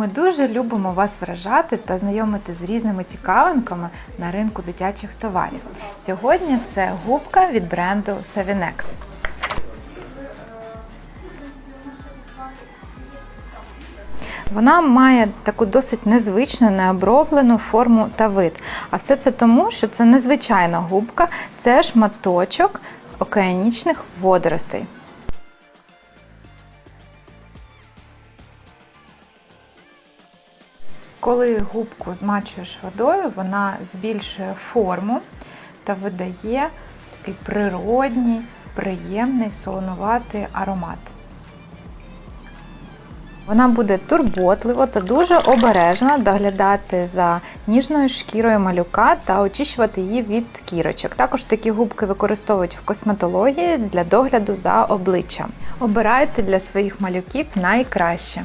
Ми дуже любимо вас вражати та знайомити з різними цікавинками на ринку дитячих товарів. Сьогодні це губка від бренду Savinex. Вона має таку досить незвичну, необроблену форму та вид. А все це тому, що це незвичайна губка, це шматочок океанічних водоростей. Коли губку змачуєш водою, вона збільшує форму та видає такий природній, приємний солонуватий аромат. Вона буде турботливо та дуже обережно доглядати за ніжною шкірою малюка та очищувати її від кірочок. Також такі губки використовують в косметології для догляду за обличчям. Обирайте для своїх малюків найкраще.